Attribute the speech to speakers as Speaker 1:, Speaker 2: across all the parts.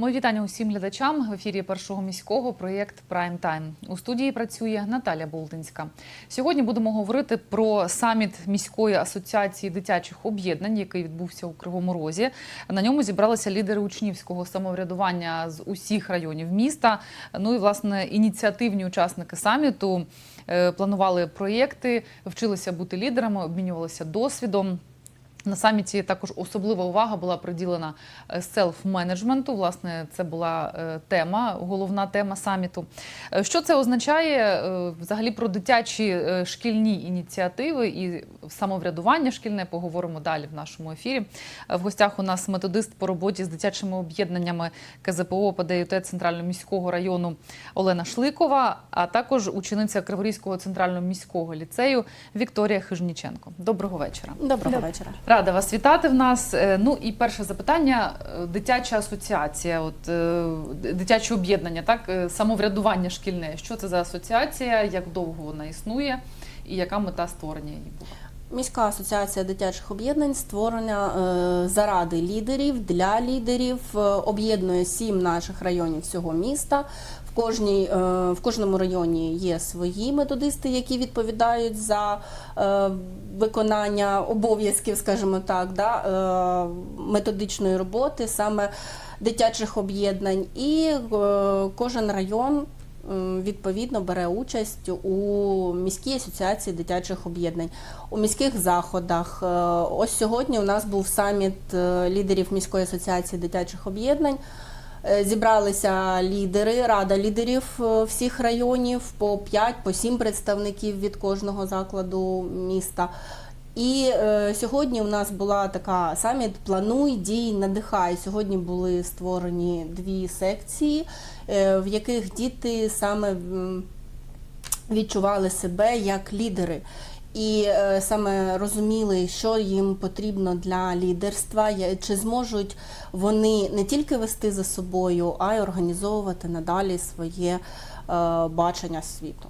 Speaker 1: Мої вітання усім глядачам в ефірі першого міського проєкт Прайм Тайм. У студії працює Наталя Болтинська. Сьогодні будемо говорити про саміт міської асоціації дитячих об'єднань, який відбувся у Кривому Розі. На ньому зібралися лідери учнівського самоврядування з усіх районів міста. Ну і власне ініціативні учасники саміту е, планували проєкти, вчилися бути лідерами, обмінювалися досвідом. На саміті також особлива увага була приділена е, селф-менеджменту. Власне, це була е, тема, головна тема саміту. Е, Що це означає взагалі про дитячі шкільні ініціативи і самоврядування шкільне? Поговоримо далі в нашому ефірі. В гостях у нас методист по роботі з дитячими об'єднаннями КЗПО ПДЮТ Центрального міського району Олена Шликова, а також учениця Криворізького центрального міського ліцею Вікторія Хижніченко. Доброго вечора.
Speaker 2: Доброго вечора.
Speaker 1: Рада вас вітати в нас. Е, Ну і перше запитання: Е, дитяча асоціація, от е, дитяче об'єднання, так самоврядування шкільне. Що це за асоціація? Як довго вона існує, і яка мета створення її була?
Speaker 2: Міська асоціація дитячих об'єднань створена заради лідерів для лідерів. Об'єднує сім наших районів всього міста. Кожній е, в кожному районі є свої методисти, які відповідають за е, виконання обов'язків, скажімо так, да, е, методичної роботи, саме дитячих об'єднань. І кожен район відповідно бере участь у міській асоціації дитячих об'єднань у міських заходах. Ось сьогодні у нас був саміт лідерів міської асоціації дитячих об'єднань. Е, Зібралися лідери, рада лідерів е, всіх районів по 5, по 7 представників від кожного закладу міста. І е, сьогодні у нас була така саміт Плануй, дій, надихай. Сьогодні були створені дві секції, е, в яких діти саме відчували себе як лідери. І е, саме розуміли, що їм потрібно для лідерства, чи зможуть вони не тільки вести за собою, а й організовувати надалі своє е, бачення світу.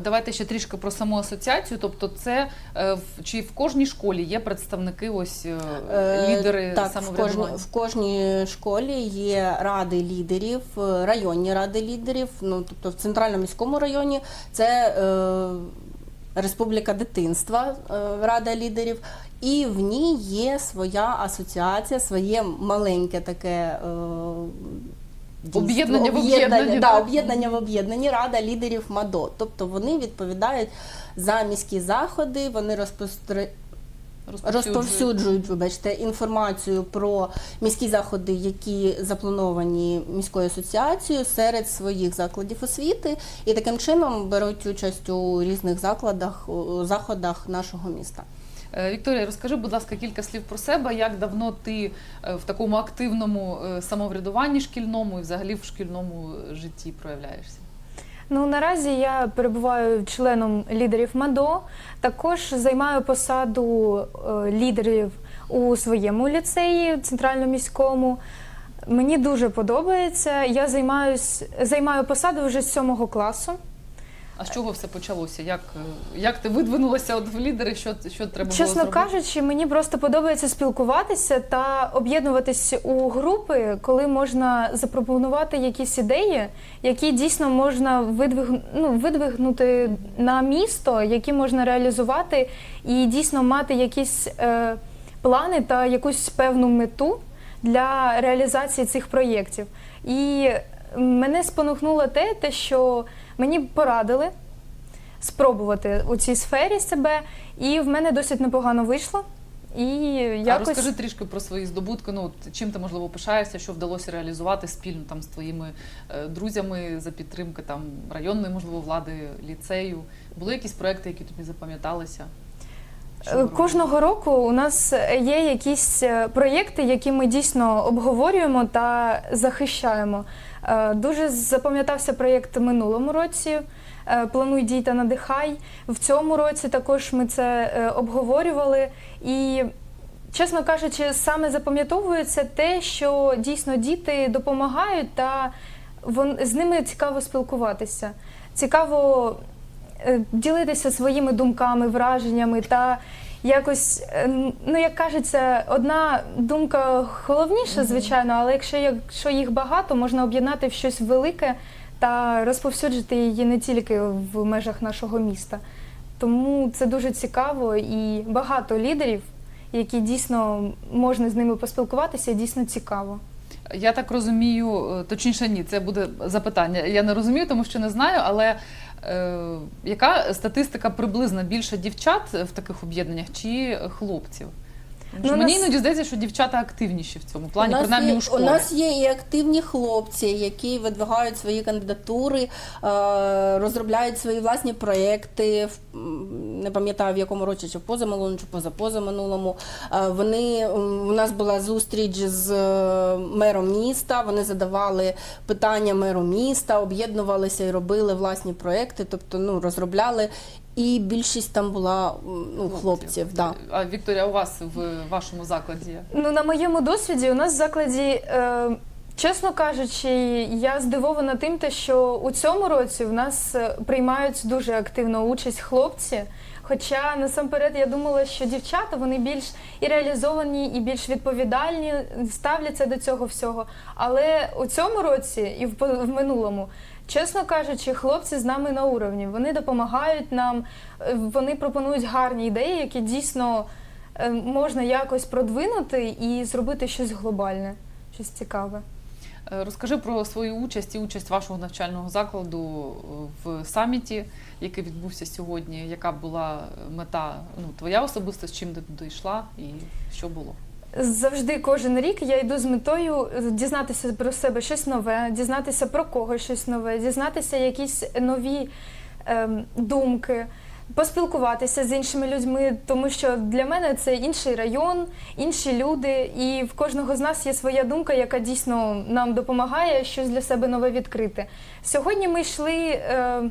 Speaker 1: Давайте ще трішки про саму асоціацію. Тобто, це е, чи в кожній школі є представники, ось е,
Speaker 2: Е,
Speaker 1: лідери
Speaker 2: так, в кожній, в кожній школі є ради лідерів, районні ради лідерів. Ну тобто в центральному міському районі це Республіка дитинства, е, рада лідерів, і в ній є своя асоціація, своє маленьке таке. Е,
Speaker 1: Об'єднання в об'єднанні,
Speaker 2: да, об'єднання в об'єднанні Рада лідерів МАДО. Тобто вони відповідають за міські заходи, вони розпостр... розповсюджують, вибачте, інформацію про міські заходи, які заплановані міською асоціацією серед своїх закладів освіти, і таким чином беруть участь у різних закладах, заходах нашого міста.
Speaker 1: Е, Вікторія, розкажи, будь ласка, кілька слів про себе. Як давно ти е, в такому активному е, самоврядуванні шкільному і взагалі в шкільному житті проявляєшся?
Speaker 3: Ну наразі я перебуваю членом лідерів МАДО. Також займаю посаду е, лідерів у своєму ліцеї центрально-міському. Мені дуже подобається. Я займаюсь, займаю посаду вже з сьомого класу.
Speaker 1: А з чого все почалося? Як, е, як ти видвинулася от в лідери? Що, що треба було
Speaker 3: Чесно
Speaker 1: зробити?
Speaker 3: кажучи, мені просто подобається спілкуватися та об'єднуватись у групи, коли можна запропонувати якісь ідеї, які дійсно можна видвиг... ну, видвигнути на місто, які можна реалізувати, і дійсно мати якісь е, плани та якусь певну мету для реалізації цих проєктів. І мене спонукнуло те, те, що мені порадили спробувати у цій сфері себе, і в мене досить непогано вийшло. І
Speaker 1: А розкажи трішки про свої здобутки. Ну, от чим ти можливо пишаєшся, що вдалося реалізувати спільно там з твоїми е, друзями за підтримки там районної, можливо, влади, ліцею. Були якісь проекти, які тобі запам'яталися? Що ви
Speaker 3: Е,
Speaker 1: робили?
Speaker 3: Кожного року у нас є якісь е, проєкти, які ми дійсно обговорюємо та захищаємо. Е, Дуже запам'ятався проєкт минулому році. е, Плануй дій та надихай. В цьому році також ми це е, обговорювали. І, чесно кажучи, саме запам'ятовується те, що дійсно діти допомагають, та з ними цікаво спілкуватися. Цікаво е, ділитися своїми думками, враженнями та якось, е, ну як кажеться, одна думка головніша, звичайно, але якщо, якщо їх багато, можна об'єднати в щось велике та розповсюджити її не тільки в межах нашого міста. Тому це дуже цікаво і багато лідерів, які дійсно можна з ними поспілкуватися, дійсно цікаво.
Speaker 1: Я так розумію, е, точніше, ні, це буде запитання. Я не розумію, тому що не знаю, але е, яка статистика приблизно більше дівчат в таких об'єднаннях чи хлопців?
Speaker 3: Ну,
Speaker 1: мені
Speaker 3: нас-
Speaker 1: іноді здається, що дівчата активніші в цьому плані,
Speaker 2: у нас
Speaker 1: принаймні
Speaker 2: є,
Speaker 1: у школі.
Speaker 2: У нас є і активні хлопці, які видвигають свої кандидатури, е, розробляють свої власні проекти. Не пам'ятаю в якому році, чи в позаминулому, чи позапозаминулому. Е, Вони у нас була зустріч з е, мером міста. Вони задавали питання меру міста, об'єднувалися і робили власні проекти, тобто ну розробляли. І більшість там була ну, хлопців. Да.
Speaker 1: А Вікторія, у вас в вашому закладі?
Speaker 3: Ну, на моєму досвіді, у нас в закладі, е, чесно кажучи, я здивована тим, те, що у цьому році в нас е, приймають дуже активно участь хлопці. Хоча насамперед я думала, що дівчата вони більш і реалізовані, і більш відповідальні, ставляться до цього всього. Але у цьому році і в минулому, чесно кажучи, хлопці з нами на уровні. Вони допомагають нам, е, вони пропонують гарні ідеї, які дійсно е, можна якось продвинути і зробити щось глобальне, щось цікаве.
Speaker 1: Е, Розкажи про свою участь і участь вашого навчального закладу в саміті, який відбувся сьогодні. Яка була мета ну, твоя особисто, з чим ти туди йшла і що було?
Speaker 3: Завжди кожен рік я йду з метою дізнатися про себе щось нове, дізнатися про когось щось нове, дізнатися якісь нові ем, думки, поспілкуватися з іншими людьми, тому що для мене це інший район, інші люди, і в кожного з нас є своя думка, яка дійсно нам допомагає щось для себе нове відкрити. Сьогодні ми йшли. Е,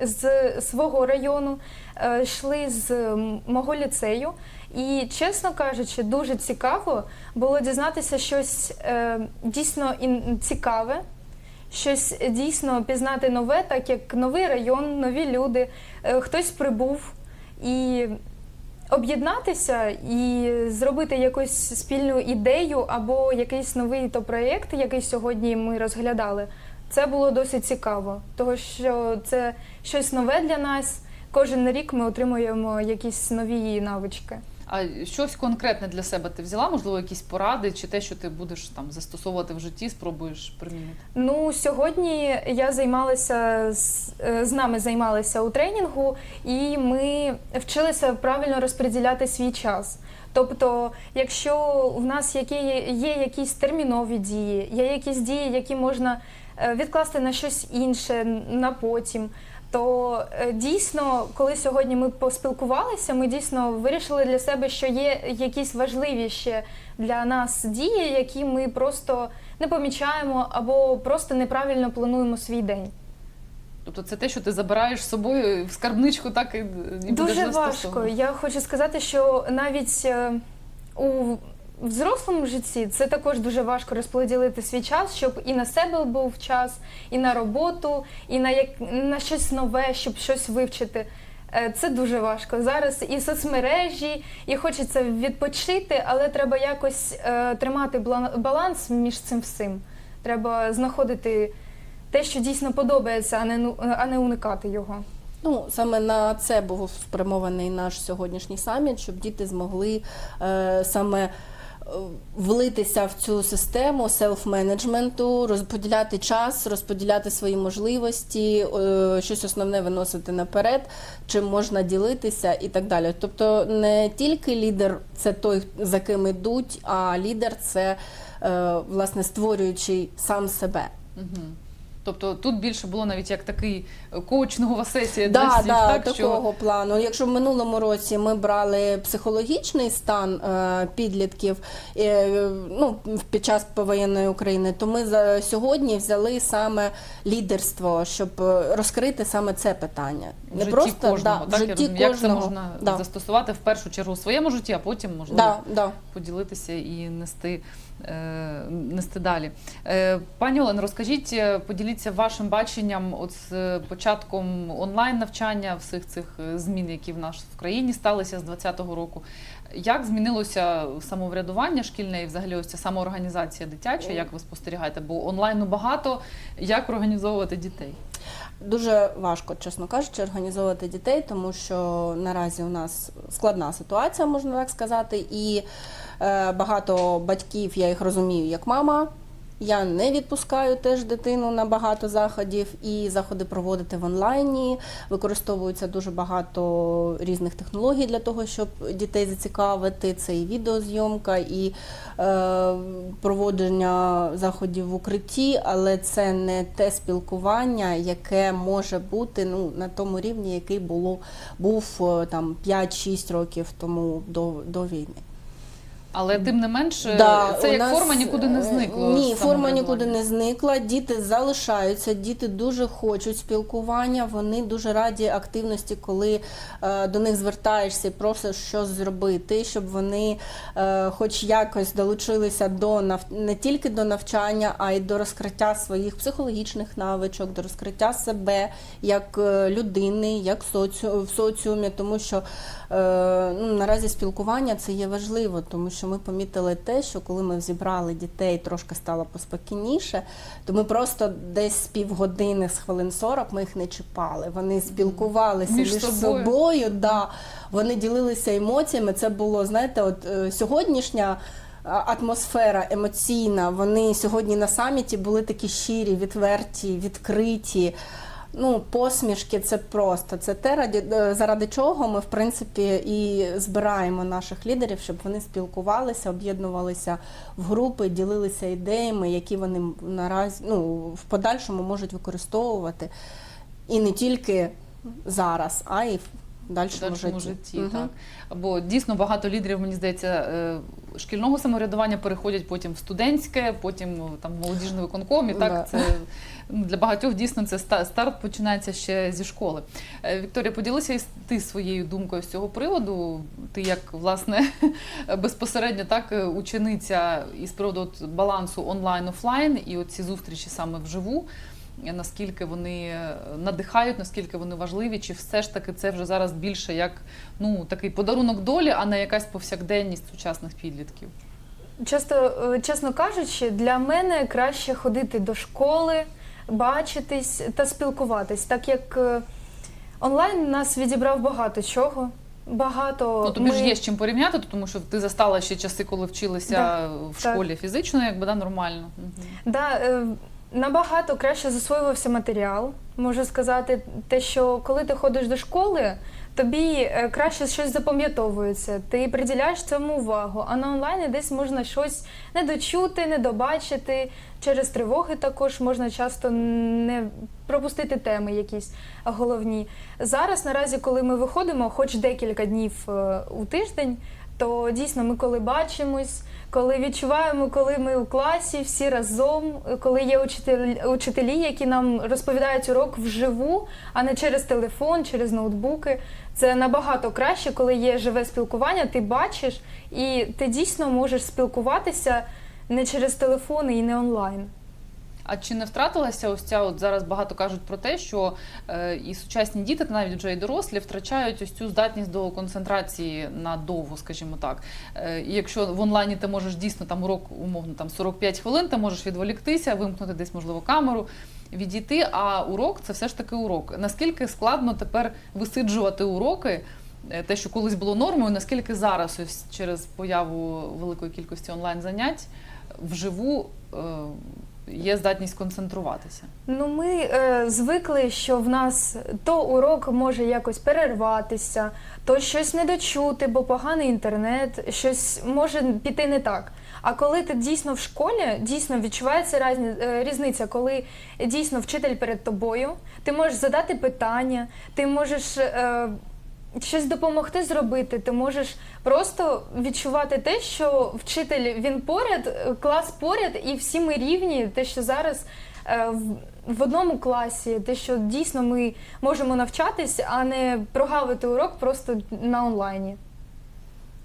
Speaker 3: з свого району, е, йшли з мого ліцею. І, чесно кажучи, дуже цікаво було дізнатися щось е, дійсно цікаве, щось дійсно пізнати нове, так як новий район, нові люди, е, хтось прибув. І об'єднатися і зробити якусь спільну ідею або якийсь новий то проєкт, який сьогодні ми розглядали. Це було досить цікаво, тому що це щось нове для нас. Кожен рік ми отримуємо якісь нові навички.
Speaker 1: А щось конкретне для себе ти взяла? Можливо, якісь поради, чи те, що ти будеш там застосовувати в житті, спробуєш примінити?
Speaker 3: Ну сьогодні я займалася з, е, нами займалися у тренінгу, і ми вчилися правильно розподіляти свій час. Тобто, якщо в нас які, є якісь термінові дії, є якісь дії, які можна е, відкласти на щось інше, на потім. То е, дійсно, коли сьогодні ми поспілкувалися, ми дійсно вирішили для себе, що є якісь важливі ще для нас дії, які ми просто не помічаємо або просто неправильно плануємо свій день.
Speaker 1: Тобто це те, що ти забираєш з собою в скарбничку, так і, і будеш
Speaker 3: Дуже важко. Я хочу сказати, що навіть е, у взрослому житті це також дуже важко розподілити свій час, щоб і на себе був час, і на роботу, і на як на щось нове, щоб щось вивчити. Е, Це дуже важко. Зараз і соцмережі, і хочеться відпочити, але треба якось е, тримати баланс між цим всім. Треба знаходити те, що дійсно подобається, а не, ну- а не уникати його.
Speaker 2: Ну, саме на це був спрямований наш сьогоднішній саміт, щоб діти змогли е, саме влитися в цю систему селф-менеджменту, розподіляти час, розподіляти свої можливості, е, щось основне виносити наперед, чим можна ділитися і так далі. Тобто не тільки лідер це той, за ким ідуть, а лідер це е, власне створюючий сам себе.
Speaker 1: Угу. Тобто тут більше було навіть як такий е, коучингова сесія для
Speaker 2: Да,
Speaker 1: всіх,
Speaker 2: да,
Speaker 1: так
Speaker 2: такого
Speaker 1: що
Speaker 2: плану. Якщо в минулому році ми брали психологічний стан е, підлітків е, ну, під час повоєнної України, то ми за сьогодні взяли саме лідерство, щоб е, розкрити саме це питання.
Speaker 1: в житті кожного,
Speaker 2: да, в
Speaker 1: так,
Speaker 2: житті
Speaker 1: розумію, як це можна
Speaker 2: да.
Speaker 1: застосувати в першу чергу в своєму житті, а потім можливо
Speaker 2: Да, да.
Speaker 1: поділитися і нести е, нести далі. Е, Пані Олено, розкажіть, е, поділіться вашим баченням от з е, початком онлайн навчання всіх цих е, змін, які в нас в країні сталися з 2020 року. Як змінилося самоврядування шкільне і взагалі ось ця самоорганізація дитяча? Як ви спостерігаєте? Бо онлайну багато. Як організовувати дітей?
Speaker 2: Дуже важко, чесно кажучи, організовувати дітей, тому що наразі у нас складна ситуація, можна так сказати, і е, багато батьків, я їх розумію як мама. Я не відпускаю теж дитину на багато заходів, і заходи проводити в онлайні. Використовується дуже багато різних технологій для того, щоб дітей зацікавити. Це і відеозйомка, і е, проводження заходів в укритті, але це не те спілкування, яке може бути ну, на тому рівні, який було, був е, там 5-6 років тому до, до війни.
Speaker 1: Але тим не менш,
Speaker 2: Да,
Speaker 1: це як
Speaker 2: нас,
Speaker 1: форма нікуди не
Speaker 2: е,
Speaker 1: зникла.
Speaker 2: Ні, форма нікуди не зникла. Діти залишаються, діти дуже хочуть спілкування. Вони дуже раді активності, коли е, до них звертаєшся і просиш щось зробити, щоб вони е, хоч якось долучилися до нав... не тільки до навчання, а й до розкриття своїх психологічних навичок, до розкриття себе як е, людини, як соціу... в соціумі, тому що ну, наразі спілкування це є важливо, тому що ми помітили те, що коли ми зібрали дітей, трошки стало поспокійніше, то ми просто десь з півгодини, з хвилин 40 ми їх не чіпали. Вони спілкувалися
Speaker 1: Між
Speaker 2: між,
Speaker 1: собою.
Speaker 2: собою, да. вони ділилися емоціями. Це було, знаєте, от е, сьогоднішня. Атмосфера емоційна. Вони сьогодні на саміті були такі щирі, відверті, відкриті. Ну, посмішки це просто це те, раді, е, заради чого ми в принципі і збираємо наших лідерів, щоб вони спілкувалися, об'єднувалися в групи, ділилися ідеями, які вони наразі ну, в подальшому можуть використовувати. І не тільки зараз, а й дальшому, житті.
Speaker 1: житті.
Speaker 2: Мгм.
Speaker 1: Так. Бо дійсно багато лідерів, мені здається, е, шкільного самоврядування переходять потім в студентське, потім е, там в молодіжний виконком. І
Speaker 2: Да.
Speaker 1: це ну, для багатьох дійсно це ста- старт починається ще зі школи. Е, Вікторія, поділися ти своєю думкою з цього приводу. Ти як власне безпосередньо так учениця із приводу от балансу онлайн-офлайн і оці зустрічі саме вживу. Наскільки вони надихають, наскільки вони важливі, чи все ж таки це вже зараз більше як ну такий подарунок долі, а не якась повсякденність сучасних підлітків?
Speaker 3: Часто, е, чесно кажучи, для мене краще ходити до школи, бачитись та спілкуватись, так як е, онлайн нас відібрав багато чого. Багато
Speaker 1: Ну тобі ж є з чим порівняти, тому що ти застала ще часи, коли вчилися
Speaker 3: Да,
Speaker 1: в
Speaker 3: так.
Speaker 1: школі фізично, якби да, нормально.
Speaker 3: Да, е, набагато краще засвоювався матеріал. Можу сказати, те, що коли ти ходиш до школи, тобі е, краще щось запам'ятовується. Ти приділяєш цьому увагу. А на онлайні десь можна щось не дочути, не. Через тривоги також можна часто не пропустити теми якісь головні. Зараз, наразі, коли ми виходимо, хоч декілька днів е, у тиждень, то дійсно ми коли бачимось, коли відчуваємо, коли ми у класі всі разом, коли є учителі, учителі, які нам розповідають урок вживу, а не через телефон, через ноутбуки. Це набагато краще, коли є живе спілкування, ти бачиш, і ти дійсно можеш спілкуватися не через телефони і не онлайн.
Speaker 1: А чи не втратилася ось ця от зараз багато кажуть про те, що е, і сучасні діти, та навіть вже і дорослі, втрачають ось цю здатність до концентрації на довго, скажімо так. Е, і якщо в онлайні ти можеш дійсно там урок, умовно там 45 хвилин, ти можеш відволіктися, вимкнути десь можливо камеру. Відійти, а урок це все ж таки урок. Наскільки складно тепер висиджувати уроки, е, те, що колись було нормою, наскільки зараз, ось через появу великої кількості онлайн занять вживу е, є здатність концентруватися.
Speaker 3: Ну, ми е, звикли, що в нас то урок може якось перерватися, то щось не дочути, бо поганий інтернет, щось може піти не так. А коли ти дійсно в школі, дійсно відчувається е, різниця, коли дійсно вчитель перед тобою, ти можеш задати питання, ти можеш. Е, Щось допомогти зробити, ти можеш просто відчувати те, що вчитель він поряд, е, клас поряд, і всі ми рівні. Те, що зараз е, в- одному класі, те, що дійсно ми можемо навчатись, а не прогавити урок просто на онлайні.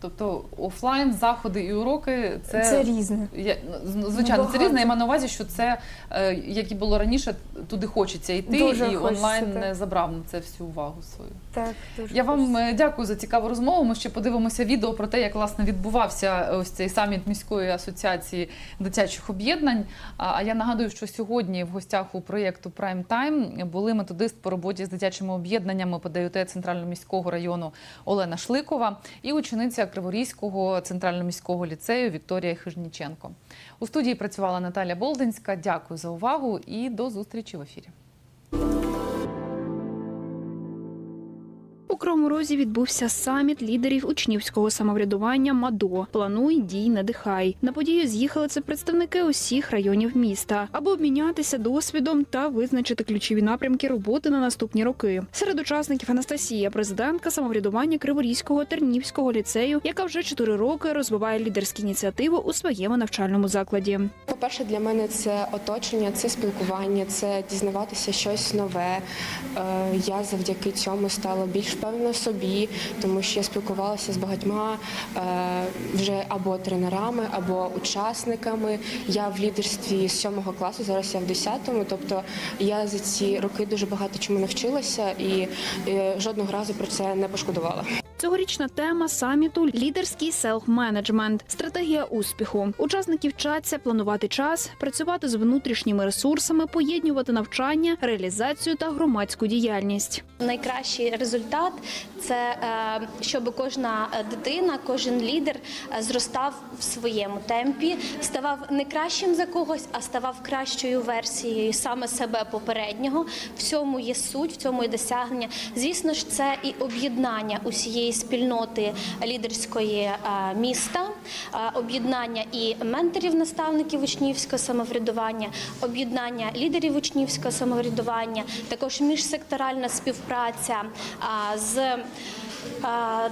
Speaker 1: Тобто офлайн заходи і уроки це,
Speaker 3: Це різне.
Speaker 1: Я, ну, звичайно, це різне. Я маю на увазі, що це е, як і було раніше, туди хочеться йти,
Speaker 3: Дуже
Speaker 1: і
Speaker 3: хочеться,
Speaker 1: онлайн
Speaker 3: так.
Speaker 1: не забрав на це всю увагу свою.
Speaker 3: Так, дуже
Speaker 1: Я вам
Speaker 3: хочеться.
Speaker 1: е, дякую за цікаву розмову. Ми ще подивимося відео про те, як власне відбувався ось цей саміт міської асоціації дитячих об'єднань. А я нагадую, що сьогодні в гостях у проєкту Prime Time були методист по роботі з дитячими об'єднаннями ПДЮТ Центрального міського району Олена Шликова і учениця Криворізького центрально-міського ліцею Вікторія Хижніченко. У студії працювала Наталя Болдинська. Дякую за увагу і до зустрічі в ефірі.
Speaker 4: Кривому Розі відбувся саміт лідерів учнівського самоврядування МАДО. Плануй, дій, надихай. На подію з'їхали це представники усіх районів міста, аби обмінятися досвідом та визначити ключові напрямки роботи на наступні роки. Серед учасників Анастасія, президентка самоврядування Криворізького Тернівського ліцею, яка вже чотири роки розвиває лідерські ініціативи у своєму навчальному закладі.
Speaker 5: По-перше, для мене це оточення, це спілкування, це дізнаватися щось нове. Е, Я завдяки цьому стала більш впевнена в собі, тому що я спілкувалася з багатьма е, вже або тренерами, або учасниками. Я в лідерстві з сьомого класу, зараз я в 10-му, тобто я за ці роки дуже багато чому навчилася і е, жодного разу про це не пошкодувала.
Speaker 4: Цьогорічна тема саміту лідерський селф-менеджмент, стратегія успіху. Учасники вчаться планувати час, працювати з внутрішніми ресурсами, поєднувати навчання, реалізацію та громадську діяльність.
Speaker 6: Найкращий результат це е, щоб кожна дитина, кожен лідер е, зростав в своєму темпі, ставав не кращим за когось, а ставав кращою версією саме себе попереднього. В цьому є суть, в цьому є досягнення. Звісно ж, це і об'єднання усієї спільноти лідерської е, міста, е, об'єднання і менторів, наставників учнівського самоврядування, об'єднання лідерів учнівського самоврядування, також міжсекторальна співпраця з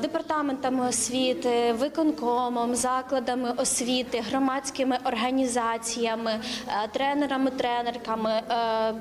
Speaker 6: департаментами освіти, виконкомом, закладами освіти, громадськими організаціями, е, тренерами, тренерками, е,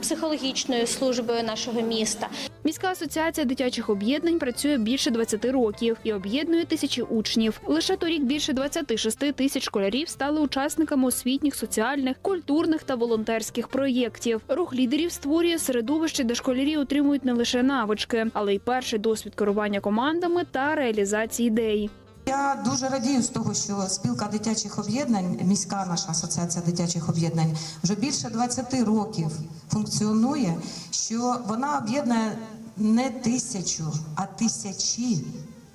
Speaker 6: психологічною службою нашого міста.
Speaker 4: Міська асоціація дитячих об'єднань працює більше 20 років і об'єднує тисячі учнів. Лише торік більше 26 тисяч школярів стали учасниками освітніх, соціальних, культурних та волонтерських проєктів. Рух лідерів створює середовище, де школярі отримують не лише навички, але й перший досвід керування командами та реалізації ідей.
Speaker 7: Я дуже радію з того, що спілка дитячих об'єднань, міська наша асоціація дитячих об'єднань, вже більше 20 років функціонує, що вона об'єднує не тисячу, а тисячі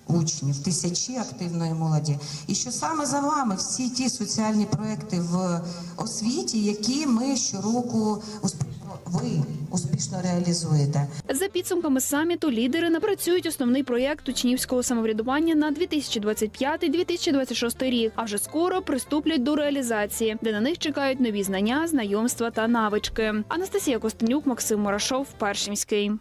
Speaker 7: учнів, тисячі активної молоді. І що саме за вами всі ті соціальні проекти в освіті, які ми щороку ви успішно реалізуєте.
Speaker 4: За підсумками саміту лідери напрацюють основний проєкт учнівського самоврядування на 2025-2026 рік. А вже скоро приступлять до реалізації, де на них чекають нові знання, знайомства та навички. Анастасія Костенюк, Максим Мурашов, Першимський.